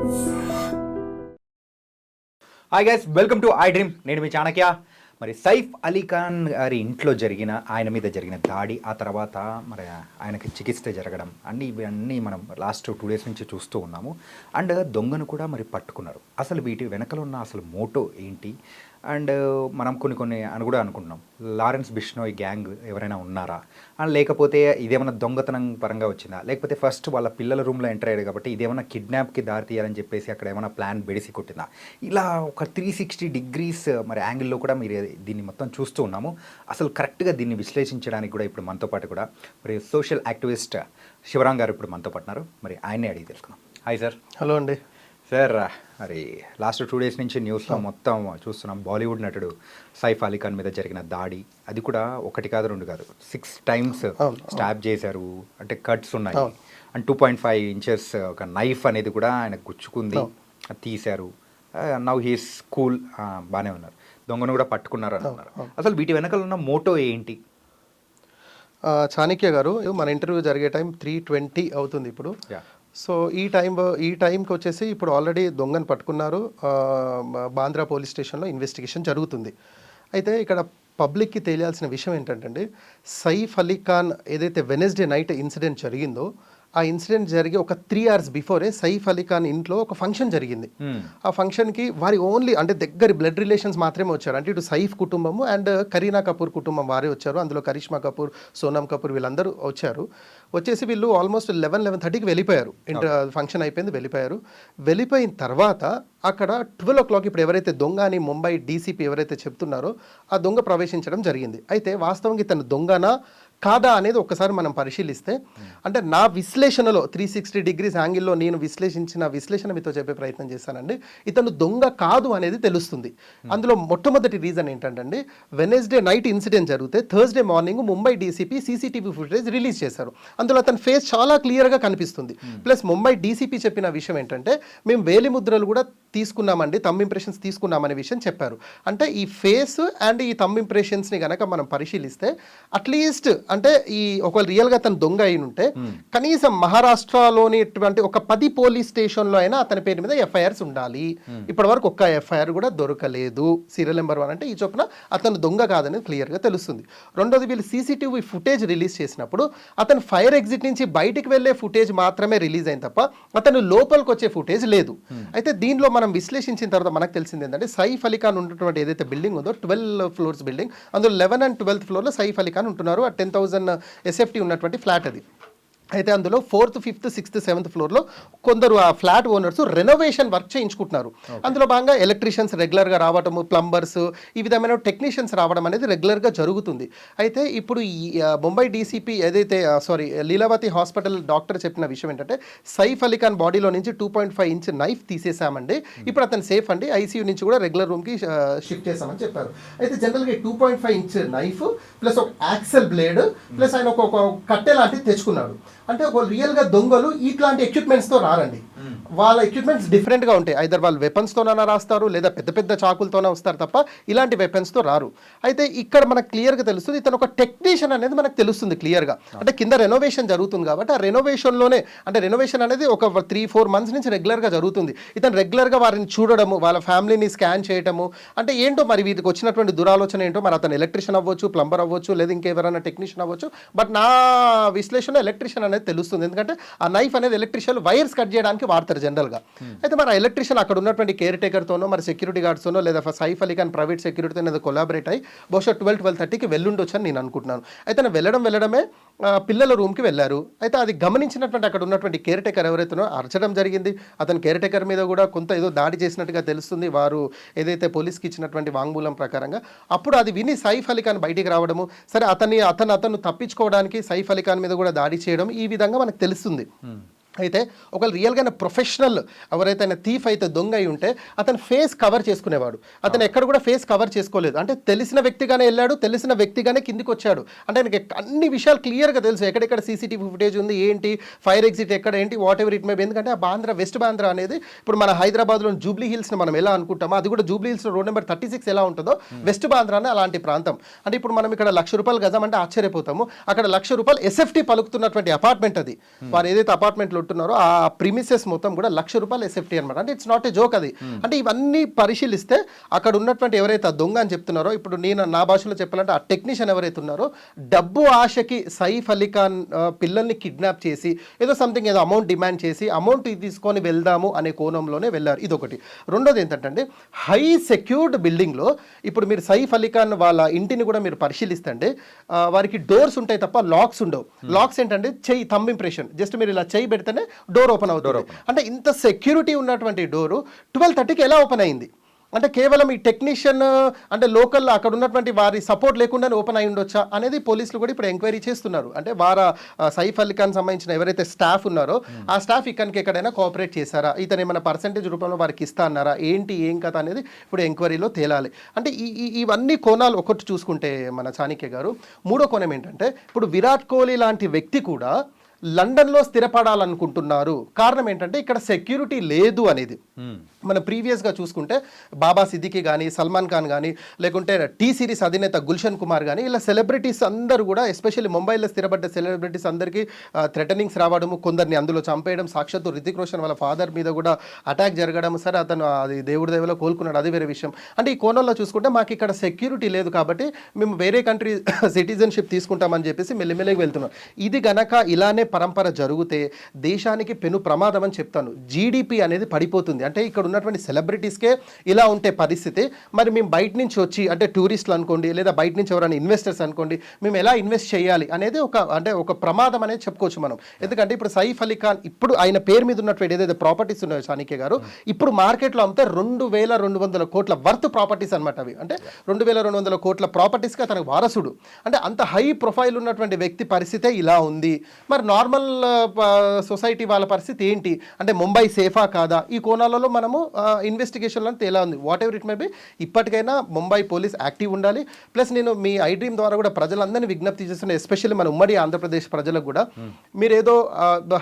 Hi guys welcome to I dream నేను మీ చాణక్య. మరి సైఫ్ అలీ ఖాన్ గారి ఇంట్లో జరిగిన ఆయన మీద జరిగిన దాడి ఆ తర్వాత మరి ఆయనకి చికిత్స జరగడం అన్ని ఇవన్నీ మనం లాస్ట్ టూ డేస్ నుంచి చూస్తూ ఉన్నాము. అండ్ దొంగను కూడా మరి పట్టుకున్నారు. అసలు వీటి వెనకలో ఉన్న అసలు మోటో ఏంటి? అండ్ మనం కొన్ని కొన్ని అని కూడా అనుకుంటున్నాం. లారెన్స్ బిష్నోయ్ గ్యాంగ్ ఎవరైనా ఉన్నారా? అండ్ లేకపోతే ఇదేమన్నా దొంగతనం పరంగా వచ్చిందా? లేకపోతే ఫస్ట్ వాళ్ళ పిల్లల రూమ్లో ఎంటర్ అయ్యాడు కాబట్టి ఇదేమన్నా కిడ్నాప్కి దారి తీయాలని చెప్పేసి అక్కడ ఏమైనా ప్లాన్ బెడిసి కొట్టిందా? ఇలా ఒక త్రీ సిక్స్టీ డిగ్రీస్ మరి యాంగిల్లో కూడా మీరు దీన్ని మొత్తం చూస్తూ ఉన్నాము. అసలు కరెక్ట్గా దీన్ని విశ్లేషించడానికి కూడా ఇప్పుడు మనతో పాటు కూడా మరి సోషల్ యాక్టివిస్ట్ శివరాం గారు ఇప్పుడు మనతో పాటున్నారు మరి ఆయన్నే అడిగి తెలుసుకుందాం. Hi sir. హలో అండి. సార్ మరి లాస్ట్ టూ డేస్ నుంచి న్యూస్లో మొత్తం చూస్తున్నాం. బాలీవుడ్ నటుడు సైఫ్ అలీ ఖాన్ మీద జరిగిన దాడి అది కూడా ఒకటి కాదు రెండు కాదు. సిక్స్ టైమ్స్ స్టాబ్ చేశారు. అంటే కట్స్ ఉన్నాయి. And two point five inches ఒక నైఫ్ అనేది కూడా ఆయన గుచ్చుకుంది తీశారు. నవ్ హీస్ కూల్ బాగానే ఉన్నారు. దొంగను కూడా పట్టుకున్నారు అని అన్నారు. అసలు వీటి వెనకాల ఉన్న మోటో ఏంటి? చాణక్య గారు మన ఇంటర్వ్యూ జరిగే టైం త్రీ ట్వంటీ అవుతుంది ఇప్పుడు. సో ఈ టైం ఈ టైంకి వచ్చేసి ఇప్పుడు ఆల్రెడీ దొంగను పట్టుకున్నారు. బాంద్రా పోలీస్ స్టేషన్లో ఇన్వెస్టిగేషన్ జరుగుతుంది. అయితే ఇక్కడ పబ్లిక్కి తెలియాల్సిన విషయం ఏంటంటే సైఫ్ అలీ ఖాన్ ఏదైతే వెనస్డే నైట్ ఇన్సిడెంట్ జరిగిందో ఆ ఇన్సిడెంట్ జరిగి ఒక three hours before Saif Ali Khan ఇంట్లో ఒక ఫంక్షన్ జరిగింది. Hmm. ఆ ఫంక్షన్కి వారి ఓన్లీ అంటే దగ్గర బ్లడ్ రిలేషన్స్ మాత్రమే వచ్చారు. అంటే ఇటు సైఫ్ కుటుంబము అండ్ కరీనా కపూర్ కుటుంబం వారే వచ్చారు. అందులో కరిష్మా కపూర్ సోనమ్ కపూర్ వీళ్ళందరూ వచ్చారు. వచ్చేసి వీళ్ళు ఆల్మోస్ట్ లెవెన్ లెవెన్ థర్టీకి వెళ్ళిపోయారు. ఇంటర్ ఫంక్షన్ అయిపోయింది వెళ్ళిపోయారు. వెళ్ళిపోయిన తర్వాత అక్కడ ట్వెల్వ్ ఓ క్లాక్ ఇప్పుడు ఎవరైతే దొంగ అని ముంబై డీసీపీ ఎవరైతే చెప్తున్నారో ఆ దొంగ ప్రవేశించడం జరిగింది. అయితే వాస్తవంగా ఇతను దొంగనా? కాదా అనేది ఒక్కసారి మనం పరిశీలిస్తే అంటే నా విశ్లేషణలో త్రీ సిక్స్టీ డిగ్రీస్ యాంగిల్లో నేను విశ్లేషించిన విశ్లేషణ మీతో చెప్పే ప్రయత్నం చేశానండి. ఇతను దొంగ కాదు అనేది తెలుస్తుంది. అందులో మొట్టమొదటి రీజన్ ఏంటంటే వెనస్డే నైట్ ఇన్సిడెంట్ జరిగితే Thursday morning Mumbai DCP CCTV footage release చేశారు. అందులో అతని ఫేస్ చాలా క్లియర్గా కనిపిస్తుంది. ప్లస్ ముంబై డీసీపీ చెప్పిన విషయం ఏంటంటే మేము వేలి ముద్రలు కూడా తీసుకున్నామండి తమ్ ఇంప్రెషన్స్ తీసుకున్నామనే విషయం చెప్పారు. అంటే ఈ ఫేస్ అండ్ ఈ తమ్ ఇంప్రెషన్స్ని గనక మనం పరిశీలిస్తే అట్లీస్ట్ అంటే ఈ ఒకవేళ రియల్గా అతను దొంగ అయిన ఉంటే కనీసం మహారాష్ట్రలోని ఇటువంటి ఒక పది పోలీస్ స్టేషన్లో అయినా అతని పేరు మీద ఎఫ్ఐఆర్స్ ఉండాలి. ఇప్పటి వరకు ఒక్క ఎఫ్ఐఆర్ కూడా దొరకలేదు. సీరియల్ నెంబర్ వన్ అంటే ఈ చొప్పున అతను దొంగ కాదనేది క్లియర్గా తెలుస్తుంది. రెండోది వీళ్ళు సీసీటీవీ ఫుటేజ్ రిలీజ్ చేసినప్పుడు అతను ఫైర్ ఎగ్జిట్ నుంచి బయటికి వెళ్ళే ఫుటేజ్ మాత్రమే రిలీజ్ అయింది తప్ప అతను లోపలికి వచ్చే ఫుటేజ్ లేదు. అయితే దీనిలో మనం విశ్లేషించిన తర్వాత మనకు తెలిసింది ఏంటంటే సైఫ్ అలీ ఖాన్ ఉన్నటువంటి ఏదైతే బిల్డింగ్ ఉందో ట్వెల్వ్ ఫ్లోర్స్ బిల్డింగ్ అందులో లెవెన్ అండ్ ట్వెల్త్ ఫ్లోర్లో సైఫ్ అలీ ఖాన్ ఉంటున్నారు. ఆ టెన్ థౌజండ్ ఎస్ఎఫ్టీ ఉన్నటువంటి ఫ్లాట్ అది. అయితే అందులో ఫోర్త్ ఫిఫ్త్ సిక్స్త్ సెవెంత్ ఫ్లోర్లో కొందరు ఆ ఫ్లాట్ ఓనర్స్ రెనోవేషన్ వర్క్ చేయించుకుంటున్నారు. అందులో భాగంగా ఎలక్ట్రీషియన్స్ రెగ్యులర్గా రావడము ప్లంబర్స్ ఈ విధమైన టెక్నీషియన్స్ రావడం అనేది రెగ్యులర్గా జరుగుతుంది. అయితే ఇప్పుడు ఈ ముంబై డీసీపీ ఏదైతే సారీ లీలావతి హాస్పిటల్ డాక్టర్ చెప్పిన విషయం ఏంటంటే సైఫ్ అలీ ఖాన్ బాడీలో నుంచి two point five inch knife తీసేసామండి ఇప్పుడు అతను సేఫ్ అండి. ఐసీయూ నుంచి కూడా రెగ్యులర్ రూమ్కి షిఫ్ట్ చేసామని చెప్పారు. అయితే జనరల్గా two point five inch knife plus ఒక యాక్సెల్ బ్లేడ్ ప్లస్ ఆయన ఒక ఒక కట్టె లాంటిది తెచ్చుకున్నాడు. అంటే ఒక రియల్గా దొంగలు ఇట్లాంటి ఎక్విప్మెంట్స్తో రారండి. వాళ్ళ ఎక్విప్మెంట్స్ డిఫరెంట్గా ఉంటాయి. ఐదర్ వాళ్ళు వెపన్స్తోనైనా రాస్తారు లేదా పెద్ద పెద్ద చాకులతోనే వస్తారు తప్ప ఇలాంటి వెపన్స్తో రారు. అయితే ఇక్కడ మనకు క్లియర్గా తెలుస్తుంది ఇతను ఒక టెక్నీషియన్ అనేది మనకు తెలుస్తుంది క్లియర్గా అంటే కింద రెనోవేషన్ జరుగుతుంది కాబట్టి ఆ రెనోవేషన్లోనే అంటే రెనోవేషన్ అనేది ఒక త్రీ ఫోర్ మంత్స్ నుంచి రెగ్యులర్గా జరుగుతుంది. ఇతను రెగ్యులర్గా వారిని చూడడము వాళ్ళ ఫ్యామిలీని స్కాన్ చేయడము అంటే ఏంటో మరి వీటికి వచ్చినటువంటి దురాలోచన ఏంటో మరి అతను ఎలక్ట్రిషియన్ అవ్వచ్చు ప్లంబర్ అవ్వచ్చు లేదా ఇంకెవరైనా టెక్నీషియన్ అవ్వచ్చు. బట్ నా విశ్లేషణ ఎలక్ట్రిషియన్ అనేది తెలుస్తుంది. ఎందుకంటే ఆ నైఫ్ అనేది ఎలక్ట్రిషియన్ వైర్స్ కట్ చేయడానికి వాడతారు. జనరల్గా అయితే మరి ఎలక్ట్రిషియన్ అక్కడ ఉన్నటువంటి కేర్ టేకర్తోనో మరి సెక్యూరిటీ గార్డ్స్తోనో లేదా సైఫ్ అలీ ఖాన్ ప్రైవేట్ సెక్యూరిటీతో ఏదో కొలాబరేట్ అయ్యి బహుశా ట్వెల్వ్ ట్వెల్వ్ థర్టీకి వెళ్ళుండొచ్చు అని నేను అనుకుంటున్నాను. అయితే వెళ్ళడం వెళ్ళడమే పిల్లల రూమ్కి వెళ్ళారు. అయితే అది గమనించినటువంటి అక్కడ ఉన్నటువంటి కేర్ టేకర్ ఎవరైతేనో అరచడం జరిగింది. అతని కేర్ టేకర్ మీద కూడా కొంత ఏదో దాడి చేసినట్టుగా తెలుస్తుంది. వారు ఏదైతే పోలీస్కి ఇచ్చినటువంటి వాంగ్మూలం ప్రకారంగా అప్పుడు అది విని సైఫ్ అలీ ఖాన్ బయటికి రావడము సరే అతన్ని అతను అతను తప్పించుకోవడానికి సైఫ్ అలీ ఖాన్ మీద కూడా దాడి చేయడం ఈ విధంగా మనకు తెలుస్తుంది. అయితే ఒకవేళ రియల్గా ప్రొఫెషనల్ ఎవరైతే ఆయన థీఫ్ అయితే దొంగ అయి ఉంటే అతను ఫేస్ కవర్ చేసుకునేవాడు. అతను ఎక్కడ కూడా ఫేస్ కవర్ చేసుకోలేదు. అంటే తెలిసిన వ్యక్తిగానే వెళ్ళాడు తెలిసిన వ్యక్తిగానే కిందికి వచ్చాడు. అంటే ఆయనకి అన్ని విషయాలు క్లియర్గా తెలుసు. ఎక్కడెక్కడ సీసీటీవీ ఫుటేజ్ ఉంది ఏంటి ఫైర్ ఎగ్జిట్ ఎక్కడ ఏంటి వాట్ ఎవర్ ఇట్ మే ఎందుకంటే ఆ బాంద్రా వెస్ట్ బాంద్రా అనేది ఇప్పుడు మన హైదరాబాద్లో జూబ్లీ హిల్స్ని మనం ఎలా అనుకుంటామో అది కూడా Jubilee Hills road number thirty six ఎలా ఉంటుందో వెస్ట్ బాంద్రా అనే అలాంటి ప్రాంతం. అంటే ఇప్పుడు మనం ఇక్కడ లక్ష రూపాయలు గజం అంటే ఆశ్చర్యపోతాము. అక్కడ లక్ష రూపాయలు ఎస్ఎఫ్టీ పలుకుతున్నటువంటి అపార్ట్మెంట్ అది. వారు ఏదైతే అపార్ట్మెంట్లో ఉంటున్నారో ఆ ప్రిమిసెస్ మొత్తం కూడా లక్ష రూపాయలు ఎస్ఎఫ్టీ అనమాట అంటే ఇట్స్ నాట్ ఏ జోక్ అది. అంటే ఇవన్నీ పరిశీలిస్తే అక్కడ ఉన్నటువంటి ఎవరైతే దొంగ అని చెప్తున్నారో ఇప్పుడు నేను నా భాషలో చెప్పాలంటే ఆ టెక్నీషియన్ ఎవరైతే ఉన్నారో డబ్బు ఆశకి సైఫ్ అలీ ఖాన్ పిల్లల్ని కిడ్నాప్ చేసి ఏదో సంథింగ్ ఏదో అమౌంట్ డిమాండ్ చేసి అమౌంట్ తీసుకొని వెళ్దాము అనే కోణంలోనే వెళ్ళారు. ఇదొకటి. రెండోది ఏంటంటే హై సెక్యూర్డ్ బిల్డింగ్లో ఇప్పుడు మీరు సైఫ్ అలీ ఖాన్ వాళ్ళ ఇంటిని కూడా మీరు పరిశీలిస్తే వారికి డోర్స్ ఉంటాయి తప్ప లాక్స్ ఉండవు. లాక్స్ ఏంటంటే చెయ్యి థంబ్ ఇంప్రెషన్ జస్ట్ మీరు ఇలా చెయ్యి పెడితేనే డోర్ ఓపెన్ అవుతుంది. అంటే ఇంత సెక్యూరిటీ ఉన్నటువంటి డోరు ట్వెల్వ్ థర్టీకి ఎలా ఓపెన్ అయింది? అంటే కేవలం ఈ టెక్నీషియన్ అంటే లోకల్ అక్కడ ఉన్నటువంటి వారి సపోర్ట్ లేకుండానే ఓపెన్ అయి ఉండొచ్చా అనేది పోలీసులు కూడా ఇప్పుడు ఎంక్వైరీ చేస్తున్నారు. అంటే వార సైఫ్ అలీ ఖాన్ సంబంధించిన ఎవరైతే స్టాఫ్ ఉన్నారో ఆ స్టాఫ్ ఇక్కడికి ఎక్కడైనా కోఆపరేట్ చేశారా? ఇతను ఏమైనా పర్సెంటేజ్ రూపంలో వారికి ఇస్తా అన్నారా? ఏంటి ఏం కథ అనేది ఇప్పుడు ఎంక్వైరీలో తేలాలి. అంటే ఈ ఈ- ఇవన్నీ కోణాలు ఒకటి చూసుకుంటే మన చాణక్య గారు మూడో కోణం ఏంటంటే ఇప్పుడు విరాట్ కోహ్లీ లాంటి వ్యక్తి కూడా లండన్లో స్థిరపడాలనుకుంటున్నారు. కారణం ఏంటంటే ఇక్కడ సెక్యూరిటీ లేదు అనేది. మనం ప్రీవియస్గా చూసుకుంటే బాబా సిద్దికి కానీ సల్మాన్ ఖాన్ కానీ లేకుంటే టీ సిరీస్ అధినేత గుల్షన్ కుమార్ కానీ ఇలా సెలబ్రిటీస్ అందరూ కూడా ఎస్పెషల్లీ ముంబైలో స్థిరపడ్డ సెలబ్రిటీస్ అందరికీ థ్రెటనింగ్స్ రావడము కొందరిని అందులో చంపేయడం సాక్షాత్తు రితిక్ రోషన్ వాళ్ళ ఫాదర్ మీద కూడా అటాక్ జరగడం సరే అతను అది దేవుడి దేవులో కోలుకున్నాడు అది వేరే విషయం. అంటే ఈ కోణంలో చూసుకుంటే మాకు ఇక్కడ సెక్యూరిటీ లేదు కాబట్టి మేము వేరే కంట్రీ సిటిజన్షిప్ తీసుకుంటామని చెప్పేసి మెల్లిమెల్లికి వెళ్తున్నాం. ఇది గనక ఇలానే పరంపర జరిగితే దేశానికి పెను ప్రమాదం అని చెప్తాను. జీడిపి అనేది పడిపోతుంది. అంటే ఇక్కడ ఉన్నటువంటి సెలబ్రిటీస్కే ఇలా ఉంటే పరిస్థితి. మరి మేము బయట నుంచి వచ్చి అంటే టూరిస్టులు అనుకోండి లేదా బయట నుంచి ఎవరైనా ఇన్వెస్టర్స్ అనుకోండి మేము ఎలా ఇన్వెస్ట్ చేయాలి అనేది ఒక అంటే ఒక ప్రమాదం అనేది చెప్పుకోవచ్చు మనం. ఎందుకంటే ఇప్పుడు సైఫ్ అలీ ఖాన్ ఇప్పుడు ఆయన పేరు మీద ఉన్నటువంటి ఏదైతే ప్రాపర్టీస్ ఉన్నాయో చాణక్య గారు ఇప్పుడు మార్కెట్లో అమ్మితే రెండు వేల రెండు వందల కోట్ల వర్త్ ప్రాపర్టీస్ అనమాట అవి. అంటే రెండు వేల రెండు వందల కోట్ల ప్రాపర్టీస్గా తనకు వారసుడు. అంటే అంత హై ప్రొఫైల్ ఉన్నటువంటి వ్యక్తి పరిస్థితే ఇలా ఉంది. మరి నార్మల్ సొసైటీ వాళ్ళ పరిస్థితి ఏంటి? అంటే ముంబై సేఫా కాదా? ఈ కోణాలలో మనము ఇన్వెస్టిగేషన్లో తేలా ఉంది. Whatever it may be ఇప్పటికైనా ముంబై పోలీస్ యాక్టివ్ ఉండాలి. ప్లస్ నేను మీ ఐ డ్రీమ్ ద్వారా కూడా ప్రజలందరినీ విజ్ఞప్తి చేస్తున్నా ఎస్పెషల్లీ మన ఉమ్మడి ఆంధ్రప్రదేశ్ ప్రజలకు కూడా. మీరు ఏదో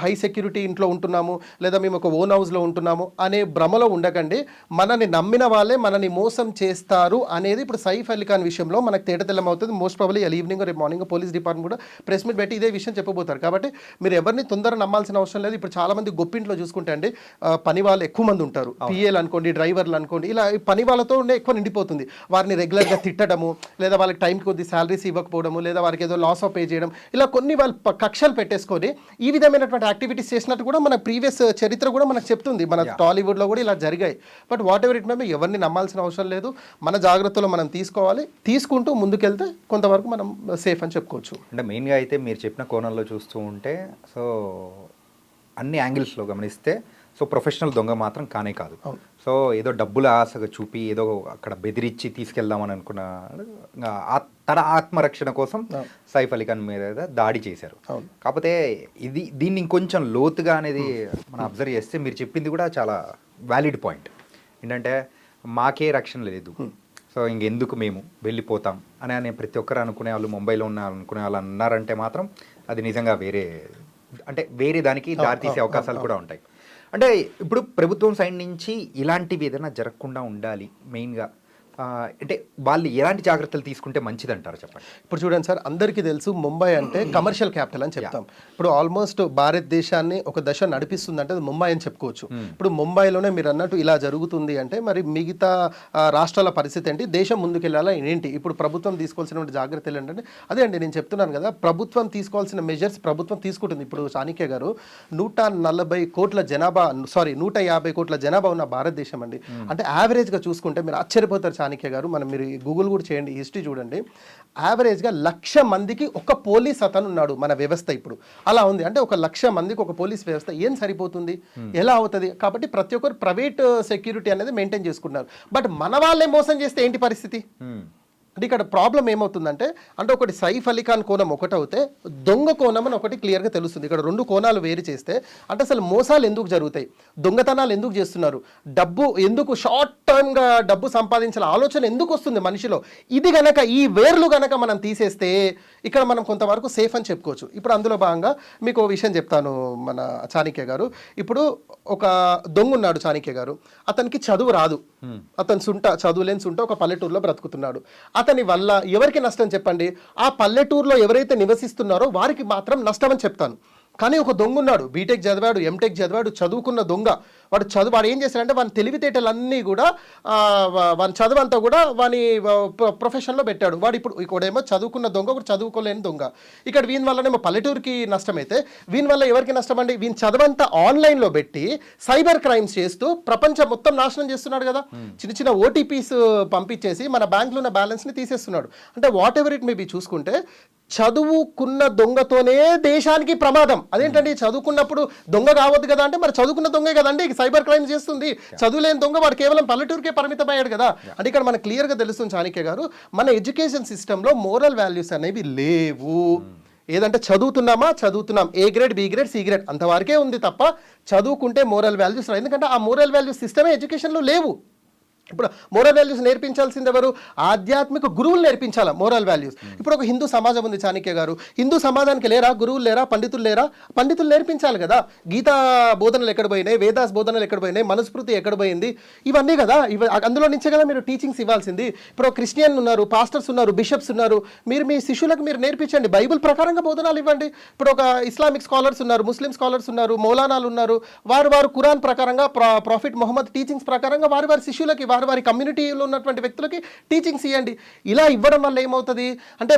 హై సెక్యూరిటీ ఇంట్లో ఉంటున్నాము లేదా మేము ఒక ఓన్ హౌస్లో ఉంటున్నాము అనే భ్రమలో ఉండకండి. మనని నమ్మిన వాళ్ళే మనని మోసం చేస్తారు అనేది ఇప్పుడు సైఫ్ అలీ ఖాన్ విషయంలో మనకు తేటతెల్లం అవుతుంది. మోస్ట్ ప్రాబ్లీ ఈవినింగ్ రేపు మార్నింగ్ పోలీస్ డిపార్ట్మెంట్ కూడా ప్రెస్ మీట్ పెట్టి ఇదే విషయం చెప్పబోతారు. కాబట్టి మీరు ఎవరిని తొందర నమ్మాల్సిన అవసరం లేదు. ఇప్పుడు చాలా మంది గొప్పింట్లో చూసుకుంటే అండి పని వాళ్ళు ఎక్కువ మంది ఉంటారు. పిఏలు అనుకోండి డ్రైవర్లు అనుకోండి ఇలా ఈ పని వాళ్ళతో ఎక్కువ నిండిపోతుంది. వారిని రెగ్యులర్గా తిట్టడము లేదా వాళ్ళకి టైంకి కొద్ది శాలరీస్ ఇవ్వకపోవడము లేదా వారికి ఏదో లాస్ ఆఫ్ పే చేయడం ఇలా కొన్ని వాళ్ళు కక్షలు పెట్టేసుకొని ఈ విధమైనటువంటి యాక్టివిటీస్ చేసినట్టు కూడా మన ప్రీవియస్ చరిత్ర కూడా మనకు చెప్తుంది. మన టాలీవుడ్లో కూడా ఇలా జరిగాయి. But whatever it may ఎవరిని నమ్మాల్సిన అవసరం లేదు. మన జాగ్రత్తలు మనం తీసుకోవాలి. తీసుకుంటూ ముందుకెళ్తే కొంతవరకు మనం సేఫ్ అని చెప్పుకోవచ్చు. అంటే మెయిన్గా అయితే మీరు చెప్పిన కోణంలో చూస్తూ ఉంటే సో అన్ని యాంగిల్స్లో గమనిస్తే సో ప్రొఫెషనల్ దొంగ మాత్రం కానే కాదు. సో ఏదో డబ్బుల ఆశగా చూపి ఏదో అక్కడ బెదిరించి తీసుకెళ్దామని అనుకున్న తన ఆత్మరక్షణ కోసం సైఫ్ అలీ ఖాన్ మీద దాడి చేశారు. కాకపోతే ఇది దీన్ని ఇంకొంచెం లోతుగా అనేది మనం అబ్జర్వ్ చేస్తే మీరు చెప్పింది కూడా చాలా వ్యాలిడ్ పాయింట్. ఏంటంటే మాకే రక్షణ లేదు. సో ఇంకెందుకు మేము వెళ్ళిపోతాం అని అనే ప్రతి ఒక్కరు అనుకునే వాళ్ళు ముంబైలో ఉన్న అనుకునే వాళ్ళు అన్నారంటే మాత్రం అది నిజంగా వేరే అంటే వేరే దానికి దారితీసే అవకాశాలు కూడా ఉంటాయి. అంటే ఇప్పుడు ప్రభుత్వం సైడ్ నుంచి ఇలాంటివి ఏదైనా జరగకుండా ఉండాలి మెయిన్గా. అంటే వాళ్ళు ఎలాంటి జాగ్రత్తలు తీసుకుంటే మంచిది అంటారు చెప్పండి? ఇప్పుడు చూడండి సార్ అందరికీ తెలుసు ముంబై అంటే కమర్షియల్ క్యాపిటల్ అని చెప్తాం. ఇప్పుడు ఆల్మోస్ట్ భారతదేశాన్ని ఒక దశ నడిపిస్తుంది అది ముంబై అని చెప్పుకోవచ్చు. ఇప్పుడు ముంబైలోనే మీరు అన్నట్టు ఇలా జరుగుతుంది అంటే మరి మిగతా రాష్ట్రాల పరిస్థితి ఏంటి? దేశం ముందుకెళ్ళాలా ఏంటి? ఇప్పుడు ప్రభుత్వం తీసుకోవాల్సినటువంటి జాగ్రత్తలు ఏంటంటే అదే అండి నేను చెప్తున్నాను కదా ప్రభుత్వం తీసుకోవాల్సిన మెజర్స్ ప్రభుత్వం తీసుకుంటుంది. ఇప్పుడు చాణక్య గారు నూట నలభై కోట్ల జనాభా సారీ నూట యాభై కోట్ల జనాభా ఉన్న భారతదేశం అండి. అంటే యావరేజ్గా చూసుకుంటే మీరు ఆశ్చర్యపోతారు చాణక్య గారు మనం మీరు గూగుల్ కూడా చేయండి హిస్టరీ చూడండి. యావరేజ్గా లక్ష మందికి ఒక పోలీస్ అతను ఉన్నాడు మన వ్యవస్థ ఇప్పుడు. అలా ఉంది. అంటే ఒక లక్ష మందికి ఒక పోలీస్ వ్యవస్థ ఏం సరిపోతుంది? ఎలా అవుతుంది? కాబట్టి ప్రతి ఒక్కరు ప్రైవేట్ సెక్యూరిటీ అనేది మెయింటైన్ చేసుకుంటున్నారు. బట్ మన వాళ్ళే మోసం చేస్తే ఏంటి పరిస్థితి? అంటే ఇక్కడ ప్రాబ్లం ఏమవుతుందంటే అంటే ఒకటి సైఫ్ అలీ ఖాన్ కోణం ఒకటి అవుతే దొంగ కోణం అని ఒకటి క్లియర్గా తెలుస్తుంది. ఇక్కడ రెండు కోణాలు వేరు చేస్తే అంటే అసలు మోసాలు ఎందుకు జరుగుతాయి? దొంగతనాలు ఎందుకు చేస్తున్నారు? డబ్బు ఎందుకు షార్ట్ టర్మ్గా డబ్బు సంపాదించాల? ఆలోచన ఎందుకు వస్తుంది మనిషిలో? ఇది గనక ఈ వేర్లు గనక మనం తీసేస్తే ఇక్కడ మనం కొంతవరకు సేఫ్ అని చెప్పుకోవచ్చు. ఇప్పుడు అందులో భాగంగా మీకు ఓ విషయం చెప్తాను మన చాణక్య గారు. ఇప్పుడు ఒక దొంగ ఉన్నాడు చాణక్య గారు. అతనికి చదువు రాదు. అతను సుంట చదువు లేని సుంట ఒక పల్లెటూరులో బ్రతుకుతున్నాడు. అతని వల్ల ఎవరికి నష్టం చెప్పండి? ఆ పల్లెటూరులో ఎవరైతే నివసిస్తున్నారో వారికి మాత్రం నష్టం అని చెప్తాను. కానీ ఒక దొంగ ఉన్నాడు బీటెక్ చదివాడు ఎంటెక్ చదివాడు చదువుకున్న దొంగ. వాడు చదువు వాడు ఏం చేశాడంటే వాని తెలివితేటలన్నీ కూడా వాని చదువు అంతా కూడా వాని ప్ర- ప్రొఫెషన్లో పెట్టాడు. వాడు ఇప్పుడు ఇక్కడేమో చదువుకున్న దొంగ ఒకటి చదువుకోలేని దొంగ. ఇక్కడ వీని వల్లనేమో పల్లెటూరుకి నష్టమైతే వీని వల్ల ఎవరికి నష్టం అండి వీని చదవంతా ఆన్లైన్లో పెట్టి సైబర్ క్రైమ్స్ చేస్తూ ప్రపంచం మొత్తం నాశనం చేస్తున్నాడు కదా. చిన్న చిన్న ఓటీపీస్ పంపించేసి మన బ్యాంకులో ఉన్న బ్యాలెన్స్ని తీసేస్తున్నాడు. అంటే whatever it may be చూసుకుంటే చదువుకున్న దొంగతోనే దేశానికి ప్రమాదం. అదేంటండి? చదువుకున్నప్పుడు దొంగ కావద్దు కదా అంటే మరి చదువుకున్న దొంగే కదండి? సైబర్ క్రైమ్ చేస్తుంది. చదువులేని దొంగ వాడు కేవలం పల్లెటూరుకే పరిమితమయ్యాడు కదా. అంటే ఇక్కడ మనకు క్లియర్గా తెలుస్తుంది చాణక్య గారు మన ఎడ్యుకేషన్ సిస్టంలో మోరల్ వాల్యూస్ అనేవి లేవు. ఏదంటే చదువుతున్నామా? చదువుతున్నాం. A grade B grade C grade అంతవరకే ఉంది తప్ప చదువుకుంటే మోరల్ వాల్యూస్. ఎందుకంటే ఆ మోరల్ వాల్యూస్ సిస్టమే ఎడ్యుకేషన్లో లేవు. ఇప్పుడు మోరల్ వాల్యూస్ నేర్పించాల్సింది ఎవరు? ఆధ్యాత్మిక గురువులు నేర్పించాలా మోరల్ వాల్యూస్ ఇప్పుడు ఒక హిందూ సమాజం ఉంది చాణక్య గారు. హిందూ సమాజానికి లేరా? గురువులు లేరా? పండితులు లేరా? పండితులు నేర్పించాలి కదా. గీతా బోధనలు ఎక్కడ పోయినాయి? వేదాస్ బోధనలు ఎక్కడ పోయినాయి? మనుస్మృతి ఎక్కడ పోయింది? ఇవన్నీ కదా. ఇవ అందులో నుంచే కదా మీరు టీచింగ్స్ ఇవ్వాల్సింది. ఇప్పుడు క్రిస్టియన్ ఉన్నారు పాస్టర్స్ ఉన్నారు బిషప్స్ ఉన్నారు. మీరు మీ శిష్యులకు మీరు నేర్పించండి. బైబిల్ ప్రకారంగా బోధనాలు ఇవ్వండి. ఇప్పుడు ఒక ఇస్లామిక్ స్కాలర్స్ ఉన్నారు ముస్లిం స్కాలర్స్ ఉన్నారు మౌలానాలు ఉన్నారు. వారు వారు ఖురాన్ ప్రకారంగా ప్రా- ప్రాఫిట్ మొహమ్మద్ టీచింగ్స్ ప్రకారంగా వారి వారి శిష్యులకి వారి వారి కమ్యూనిటీలో ఉన్నటువంటి వ్యక్తులకి టీచింగ్స్ ఇవ్వండి ఇలా ఇవ్వడం వల్ల ఏమవుతుంది? అంటే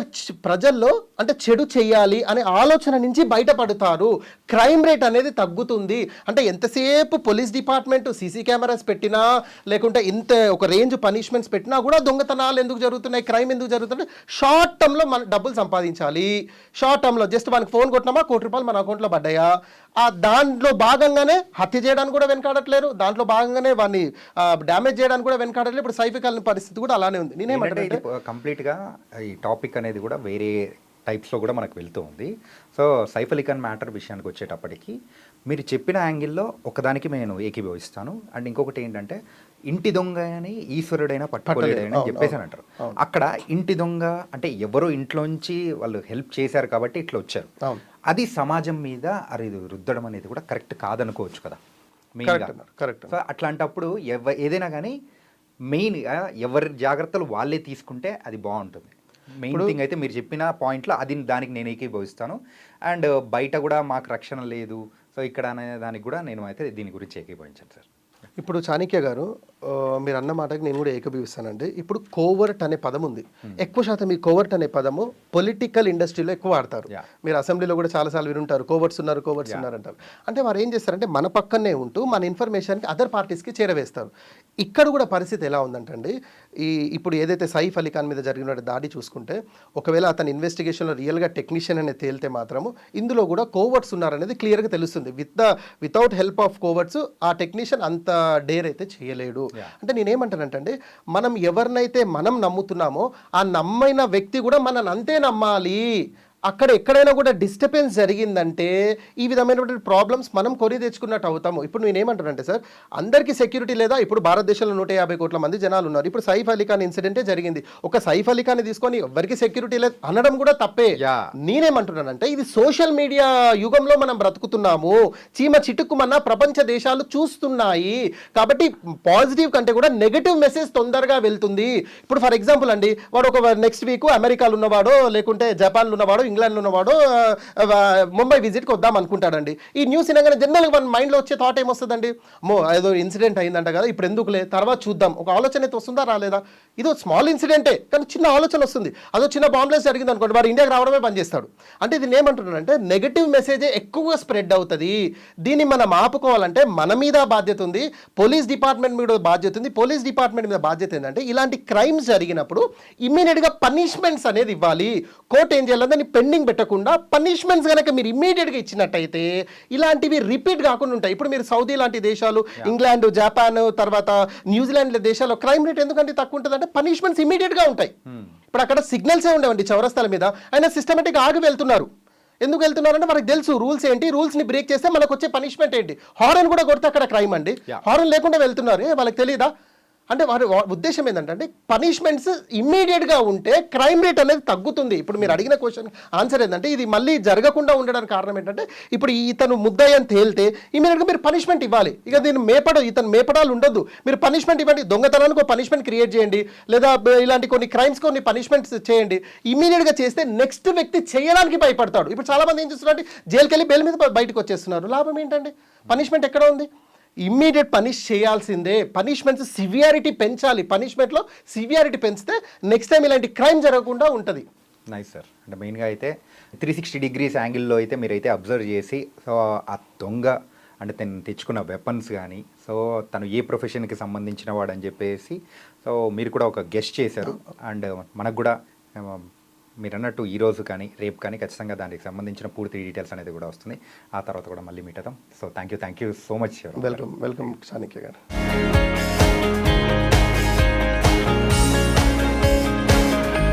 ప్రజల్లో అంటే చెడు చేయాలి అనే ఆలోచన నుంచి బయటపడతారు. క్రైమ్ రేట్ అనేది తగ్గుతుంది. అంటే ఎంతసేపు పోలీస్ డిపార్ట్మెంట్ సీసీ కెమెరాస్ పెట్టినా లేకుంటే ఇంత ఒక రేంజ్ పనిష్మెంట్స్ పెట్టినా కూడా దొంగతనాలు ఎందుకు జరుగుతున్నాయి? క్రైమ్ ఎందుకు జరుగుతుంది షార్ట్ టర్మ్లో మన డబ్బులు సంపాదించాలి. షార్ట్ టర్మ్లో జస్ట్ మనకి ఫోన్ కొట్టినామా? కోటి రూపాయలు మన అకౌంట్లో పడ్డాయా? ఆ దాంట్లో భాగంగానే హత్య చేయడానికి కూడా వెనకాడట్లేరు. దాంట్లో భాగంగానే వాడిని డ్యామేజ్ చేయడానికి కూడా వెనకాడట్లేదు ఇప్పుడు సైఫిక్ అనే పరిస్థితి కూడా అలానే ఉంది. ఇది కంప్లీట్గా ఈ టాపిక్ అనేది కూడా వేరే టైప్స్లో కూడా మనకు వెళ్తూ ఉంది. సో సైఫ్ అలీ ఖాన్ మ్యాటర్ విషయానికి వచ్చేటప్పటికి మీరు చెప్పిన యాంగిల్లో ఒకదానికి నేను ఏకీభవిస్తాను. అండ్ ఇంకొకటి ఏంటంటే ఇంటి దొంగ అని ఈశ్వరుడైనా పట్టుకోలేడని చెప్పేసి అని అంటారు. అక్కడ ఇంటి దొంగ అంటే ఎవరో ఇంట్లోంచి వాళ్ళు హెల్ప్ చేశారు కాబట్టి ఇట్లా వచ్చారు. అది సమాజం మీద అది రుద్దడం అనేది కూడా కరెక్ట్ కాదనుకోవచ్చు కదా కరెక్ట్ సో అట్లాంటప్పుడు ఎవ ఏదైనా కానీ మెయిన్గా ఎవరి జాగ్రత్తలు వాళ్ళే తీసుకుంటే అది బాగుంటుంది. మెయిన్ థింగ్ అయితే మీరు చెప్పిన పాయింట్లో అది దానికి నేను ఏకీభవిస్తాను. అండ్ బయట కూడా మాకు రక్షణ లేదు. సో ఇక్కడ అనే దానికి కూడా నేను అయితే దీని గురించి ఏకీభవించాను సార్. ఇప్పుడు చాణక్య గారు మీరు అన్న మాటకి నేను కూడా ఏకీభవిస్తానండి. ఇప్పుడు కోవర్ట్ అనే పదం ఉంది. ఎక్కువ శాతం ఈ కోవర్ట్ అనే పదము పొలిటికల్ ఇండస్ట్రీలో ఎక్కువ వాడతారు. మీరు అసెంబ్లీలో కూడా చాలాసార్లు వినుంటారు. కోవర్ట్స్ ఉన్నారు కోవర్ట్స్ ఉన్నారు అంటారు అంటే వారు ఏం చేస్తారంటే మన పక్కనే ఉంటూ మన ఇన్ఫర్మేషన్కి అదర్ పార్టీస్కి చేరవేస్తారు. ఇక్కడ కూడా పరిస్థితి ఎలా ఉందంటండి? ఈ ఇప్పుడు ఏదైతే సైఫ్ అలీ ఖాన్ మీద జరిగిన దాడి చూసుకుంటే ఒకవేళ అతని ఇన్వెస్టిగేషన్లో రియల్గా టెక్నీషియన్ అనేది తేలితే మాత్రము ఇందులో కూడా కోవర్ట్స్ ఉన్నారనేది క్లియర్గా తెలుస్తుంది. With the without help of coverts ఆ టెక్నీషియన్ అంత డేర్ అయితే చేయలేడు. అంటే నేనేమంటానంటే మనం ఎవరినైతే మనం నమ్ముతున్నామో ఆ నమ్మైన వ్యక్తి కూడా మనల్ని అంతే నమ్మాలి. అక్కడ ఎక్కడైనా కూడా డిస్టర్బెన్స్ జరిగిందంటే ఈ విధమైనటువంటి ప్రాబ్లమ్స్ మనం కొని తెచ్చుకున్నట్టు అవుతాము. ఇప్పుడు నేను ఏమంటానంటే సార్ అందరికీ సెక్యూరిటీ లేదా ఇప్పుడు భారతదేశంలో నూట యాభై కోట్ల మంది జనాలు ఉన్నారు. ఇప్పుడు సైఫ్ అలీ ఖాన్ ఇన్సిడెంటే జరిగింది. ఒక సైఫ్ అలీ ఖాన్ తీసుకొని ఎవరికి సెక్యూరిటీ లేదు అనడం కూడా తప్పే. నేనేమంటున్నానంటే ఇది సోషల్ మీడియా యుగంలో మనం బ్రతుకుతున్నాము. చీమ చిటుక్కుమన్న ప్రపంచ దేశాలు చూస్తున్నాయి. కాబట్టి పాజిటివ్ కంటే కూడా నెగటివ్ మెసేజ్ తొందరగా వెళ్తుంది. ఇప్పుడు ఫర్ ఎగ్జాంపుల్ అండి వాడు ఒక నెక్స్ట్ వీక్ అమెరికాలో ఉన్నవాడో లేకుంటే జపాన్లో ఉన్నవాడో ఇంగ్లాండ్లో ఉన్నవాడు ముంబై విజిట్కి వద్దాం అనుకుంటాడండి. ఈ న్యూస్ వినగానే జనరల్గా మన మైండ్లో వచ్చే థాట్ ఏమొస్తుందండి? మో ఏదో ఇన్సిడెంట్ అయిందంట కదా ఇప్పుడు ఎందుకులే? తర్వాత చూద్దాం. ఒక ఆలోచన అయితే వస్తుందా రాలేదా? ఇదో స్మాల్ ఇన్సిడెంటే కానీ చిన్న ఆలోచన వస్తుంది. అదో చిన్న బాంబ్లెస్ జరిగింది అనుకోండి వాడు ఇండియాకి రావడమే పనిచేస్తాడు అంటే ఇది ఏమంటున్నాడంటే నెగిటివ్ మెసేజే ఎక్కువగా స్ప్రెడ్ అవుతుంది. దీన్ని మనం ఆపుకోవాలంటే మన మీద బాధ్యత ఉంది పోలీస్ డిపార్ట్మెంట్ మీద బాధ్యత ఉంది. పోలీస్ డిపార్ట్మెంట్ మీద బాధ్యత ఏంటంటే ఇలాంటి క్రైమ్స్ జరిగినప్పుడు ఇమ్మీడియట్గా పనిష్మెంట్స్ అనేది ఇవ్వాలి. కోర్టు ఏం చేయాలంటే పెండింగ్ పెట్టకుండా పనిష్మెంట్స్ కనుక మీరు ఇమ్మీడియట్గా ఇచ్చినట్టయితే ఇలాంటివి రిపీట్ కాకుండా ఉంటాయి. ఇప్పుడు మీరు సౌదీ లాంటి దేశాలు ఇంగ్లాండ్ జపాన్ తర్వాత న్యూజిలాండ్ దేశాల్లో క్రైమ్ రేట్ ఎందుకంటే తక్కువ ఉంటుంది అంటే పనిష్మెంట్స్ ఇమీడియట్గా ఉంటాయి. ఇప్పుడు అక్కడ సిగ్నల్సే ఉండేవండి చౌరస్తాల మీద. అయినా సిస్టమేటిక్ ఆగి వెళ్తున్నారు. ఎందుకు వెళ్తున్నారంటే మనకు తెలుసు రూల్స్ ఏంటి? రూల్స్ని బ్రేక్ చేస్తే మనకు వచ్చే పనిష్మెంట్ ఏంటి? హారన్ కూడా కొడితే అక్కడ క్రైమ్ అండి. హారన్ లేకుండా వెళ్తున్నారు. వాళ్ళకి తెలియదా అంటే వారి ఉద్దేశం ఏంటంటే పనిష్మెంట్స్ ఇమ్మీడియట్గా ఉంటే క్రైమ్ రేట్ అనేది తగ్గుతుంది. ఇప్పుడు మీరు అడిగిన క్వశ్చన్ ఆన్సర్ ఏంటంటే ఇది మళ్ళీ జరగకుండా ఉండడానికి కారణం ఏంటంటే ఇప్పుడు ఇతను ముద్దయ్యని తేలితే ఇమీడియట్గా మీరు పనిష్మెంట్ ఇవ్వాలి. ఇక దీన్ని మేపడ ఇతను మేపడాలు ఉండదు. మీరు పనిష్మెంట్ ఇవ్వండి. దొంగతనానికి ఒక పనిష్మెంట్ క్రియేట్ చేయండి. లేదా ఇలాంటి కొన్ని క్రైమ్స్ కొన్ని పనిష్మెంట్స్ చేయండి. ఇమీడియట్గా చేస్తే నెక్స్ట్ వ్యక్తి చేయడానికి భయపడతాడు. ఇప్పుడు చాలామంది ఏం చేస్తున్నారంటే జైలుకి వెళ్ళి బెయిల్ మీద బయటకు వచ్చేస్తున్నారు. లాభం ఏంటండి? పనిష్మెంట్ ఎక్కడ ఉంది? ఇమ్మీడియట్ పనిష్ చేయాల్సిందే. పనిష్మెంట్స్ సివియారిటీ పెంచాలి. పనిష్మెంట్లో సివియారిటీ పెంచితే నెక్స్ట్ టైం ఇలాంటి క్రైమ్ జరగకుండా ఉంటుంది. Nice sir. అంటే మెయిన్గా అయితే త్రీ సిక్స్టీ డిగ్రీస్ యాంగిల్లో అయితే మీరైతే అబ్జర్వ్ చేసి సో ఆ దొంగ అంటే తను తెచ్చుకున్న వెపన్స్ కానీ సో తను ఏ ప్రొఫెషన్కి సంబంధించిన వాడు అని చెప్పేసి సో మీరు కూడా ఒక గెస్ట్ చేశారు. అండ్ మనకు కూడా మీరు అన్నట్టు ఈ రోజు కానీ రేపు కానీ ఖచ్చితంగా దానికి సంబంధించిన పూర్తి డీటెయిల్స్ అనేది కూడా వస్తుంది. ఆ తర్వాత కూడా మళ్ళీ మీట్ అవుతాం. So thank you thank you so much welcome welcome Chanakya గారు.